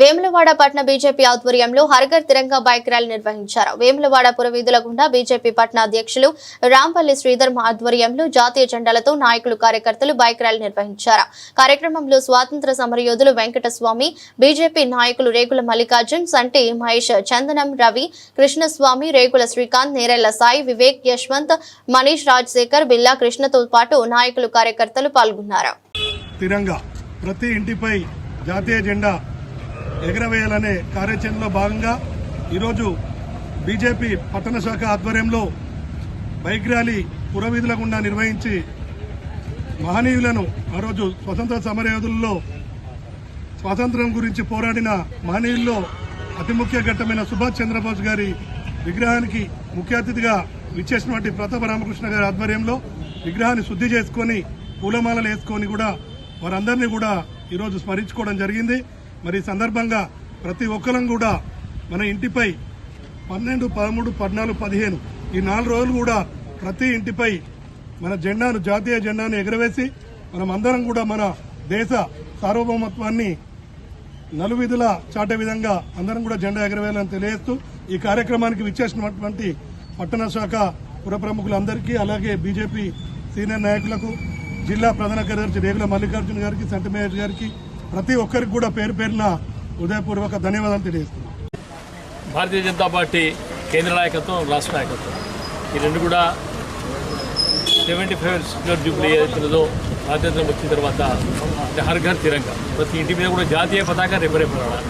Vemulawada పట్న BJP ఆధ్వర్యంలో హర్ఘర్ తిరంగా bike rally నిర్వహించారు. వేములవాడ పురవీధుల గుండా బీజేపీ పట్న అధ్యక్షులు రాంపల్లి శ్రీధర్ ఆధ్వర్యంలో జాతీయ జెండాలతో నాయకులు కార్యకర్తలు బైక్ ర్యాలీ నిర్వహించారు. కార్యక్రమంలో స్వాతంత్ర సమరయోధులు వెంకటస్వామి బీజేపీ నాయకులు రేగుల మల్లికార్జున్ సంటి మహేష్ చందనం రవి కృష్ణస్వామి రేగుల శ్రీకాంత్ నేరెళ్ళ సాయి వివేక్ యశ్వంత్ మనీష్ రాజశేఖర్ బిల్లా కృష్ణతో పాటు నాయకులు కార్యకర్తలు పాల్గొన్నారు. తిరంగా ప్రతి ఇంటిపై జాతీయ జెండా ఎగరవేయాలనే కార్యాచరణలో భాగంగా ఈరోజు బీజేపీ పట్టణ శాఖ ఆధ్వర్యంలో బైక్ ర్యాలీ పురవీధుల గుండా నిర్వహించి మహనీయులను ఆ రోజు స్వతంత్ర సమరయోధుల్లో స్వాతంత్రం గురించి పోరాడిన మహనీయుల్లో అతి ముఖ్య ఘట్టమైన సుభాష్ చంద్రబోస్ గారి విగ్రహానికి ముఖ్య అతిథిగా విచ్చేసినటువంటి ప్రతాప రామకృష్ణ గారి ఆధ్వర్యంలో విగ్రహాన్ని శుద్ధి చేసుకొని పూలమాలలు వేసుకొని కూడా వారందరినీ కూడా ఈరోజు స్మరించుకోవడం జరిగింది. మరి సందర్భంగా ప్రతి ఒక్కరం కూడా మన ఇంటిపై పన్నెండు పదమూడు పద్నాలుగు పదిహేను ఈ నాలుగు రోజులు కూడా ప్రతి ఇంటిపై మన జెండాను జాతీయ జెండాను ఎగరవేసి మనం అందరం కూడా మన దేశ సార్వభౌమత్వాన్ని నలువిధుల చాటే విధంగా అందరం కూడా జెండా ఎగరవేయాలని తెలియజేస్తూ ఈ కార్యక్రమానికి విచ్చేసినటువంటి పట్టణ శాఖ పుర ప్రముఖులందరికీ అలాగే బీజేపీ సీనియర్ నాయకులకు జిల్లా ప్రధాన కార్యదర్శి రేగుల మల్లికార్జున గారికి సంటి మహేష్ గారికి ప్రతి ఒక్కరికి కూడా పేరు పేరున హృదయపూర్వక ధన్యవాదాలు తెలియజేస్తున్నాను భారతీయ జనతా పార్టీ కేంద్ర నాయకత్వం రాష్ట్ర నాయకత్వం. ఈ రెండు కూడా సెవెంటీ ఫైవ్ సిల్వర్ జూబ్లీ ఏదైతుందో స్వాతంత్రం వచ్చిన తర్వాత హర్ ఘర్ తిరంగా. ప్రతి ఇంటి మీద కూడా జాతీయ పతాక రెపరెపడాలి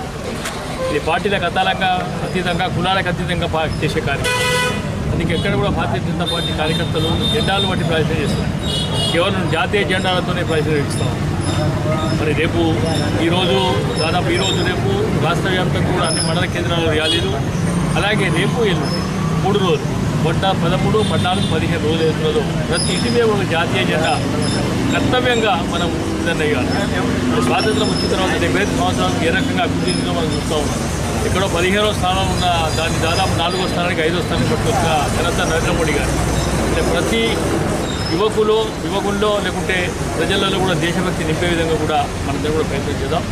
ఇది పార్టీలకు అతాలంగా అతీతంగా కులాలకు అతీతంగా పా- చేసే కార్యక్రమం. అందుకే ఎక్కడ కూడా భారతీయ జనతా పార్టీ కార్యకర్తలు జెండాలు బట్టి ప్రయత్నం చేస్తున్నారు. కేవలం జాతీయ జెండాలతోనే ప్రయత్నం ఇస్తాం మరి రేపు ఈరోజు దాదాపు ఈరోజు రేపు రాష్ట్ర వ్యాప్తంగా కూడా అన్ని మండల కేంద్రాలు ర్యాలీలు అలాగే రేపు ఎల్లుండి మూడు రోజులు మొట్ట పదమూడు పద్నాలుగు పదిహేను రోజులు ఏదో ప్రతి ఇంటి మీద ఒక జాతీయ జెండా కర్తవ్యంగా మనం నిర్ణయాలి స్వాతంత్రం వచ్చిన తర్వాత డెబ్బై ఐదు సంవత్సరాలకు ఏ రకంగా అభివృద్ధి మనం చూస్తూ ఉన్నాం. ఎక్కడో పదిహేనో స్థానం ఉన్న దాన్ని దాదాపు నాలుగో స్థానానికి ఐదో స్థానానికి పట్టుకొచ్చిన ఘనత నరేంద్ర మోడీ గారు. అంటే ప్రతి యువకులు యువకుల్లో లేకుంటే ప్రజలలో కూడా దేశభక్తి నింపే విధంగా కూడా మనందరం కూడా ప్రయత్నం చేద్దాం.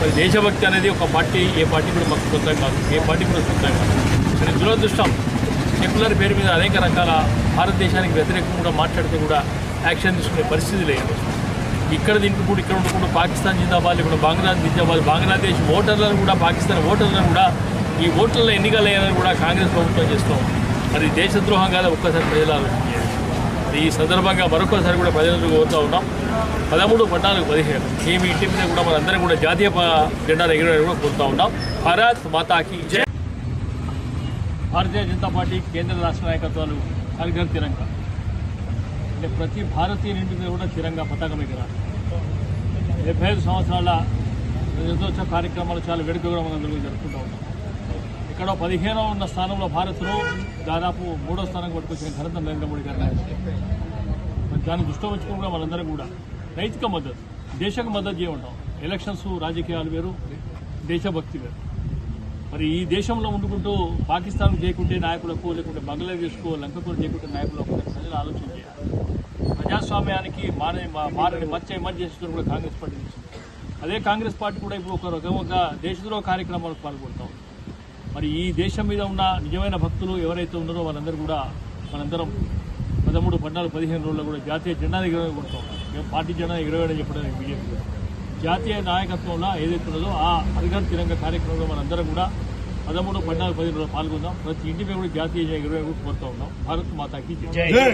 మరి దేశభక్తి అనేది ఒక పార్టీ ఏ పార్టీ కూడా మాకు సొంతం కాదు. ఏ పార్టీ కూడా సొంతం కాదు. కానీ దురదృష్టం సెక్యులర్ పేరు మీద అనేక రకాల భారతదేశానికి వ్యతిరేకంగా కూడా మాట్లాడితే కూడా యాక్షన్ తీసుకునే పరిస్థితి లేదు. ఇక్కడ దీనికి కూడా ఇక్కడ ఉండకుండా పాకిస్తాన్ జిందాబాద్ లేకుండా బంగ్లాదేశ్ జిందాబాద్ బంగ్లాదేశ్ ఓటర్లను కూడా పాకిస్తాన్ ఓటర్లను కూడా ఈ ఓటర్ల ఎన్నికలు కూడా కాంగ్రెస్ ప్రభుత్వం చేస్తాం మరి దేశద్రోహం కాదా ఒక్కసారి ప్రజలు ఈ సందర్భంగా మరొకసారి కూడా ప్రజలందరూ కోరుతూ ఉన్నాం. పదమూడు పద్నాలుగు పదిహేను ఈ మీ ఇంటి మీద కూడా మనందరం కూడా జాతీయ ప- జెండాలు ఎగిరేయడం కూడా కోరుతూ ఉన్నాం. భారత్ మాతాకి జై. భారతీయ జనతా పార్టీ కేంద్ర రాష్ట్ర నాయకత్వాలు హరిఘర్ తిరంగా. అంటే ప్రతి భారతీయ ఇంటి మీద కూడా తిరంగా పతాకం ఎగరాలి. డెబ్బై ఐదు సంవత్సరాల రజతోత్సవ కార్యక్రమాలు చాలా వేడుకగా మనం జరుపుకుంటూ ఉంటాం ఇక్కడ పదిహేనో ఉన్న స్థానంలో భారత్లో దాదాపు మూడో స్థానం పట్టుకొచ్చిన ఘనత నరేంద్ర మోడీ గారి నాయకత్వం. మరి దాన్ని దృష్టిలో ఉంచుకుని కూడా మనందరం కూడా నైతిక మద్దతు దేశకు మద్దతు చేయమంటాం ఎలక్షన్స్ రాజకీయాలు వేరు దేశభక్తి వేరు. మరి ఈ దేశంలో ఉండుకుంటూ పాకిస్తాన్ చేయకుంటే నాయకులకు లేకుంటే బంగ్లాదేశ్కు లంకకు చేయకుంటే నాయకులకు ప్రజలు ఆలోచన చేయాలి. ప్రజాస్వామ్యానికి మారని మా- మారని మచ్చ ఎమర్జెన్సీ చేసుకుని కూడా కాంగ్రెస్ పార్టీ అదే కాంగ్రెస్ పార్టీ కూడా ఇప్పుడు ఒక రకంగా దేశద్రోహ కార్యక్రమాలకు పాల్గొంటాం మరి ఈ దేశం మీద ఉన్న నిజమైన భక్తులు ఎవరైతే ఉన్నారో వాళ్ళందరూ కూడా మనందరం పదమూడు పద్నాలుగు పదిహేను రోజుల్లో కూడా జాతీయ జెండా ఎగరవేయ కొడతాం మేము పార్టీ జెండా ఎగరవేయడం చెప్పడం బీజేపీ జాతీయ నాయకత్వంలో ఏదైతే ఉన్నదో ఆ హరిగర్ తిరంగ కార్యక్రమంలో మనందరం కూడా పదమూడు పద్నాలుగు పదిహేను రోజులు పాల్గొందాం. ప్రతి ఇంటి మీద కూడా జాతీయ ఎగరవేయ కోరుతూ ఉన్నాం భారత్ మాతాకి జై. జై.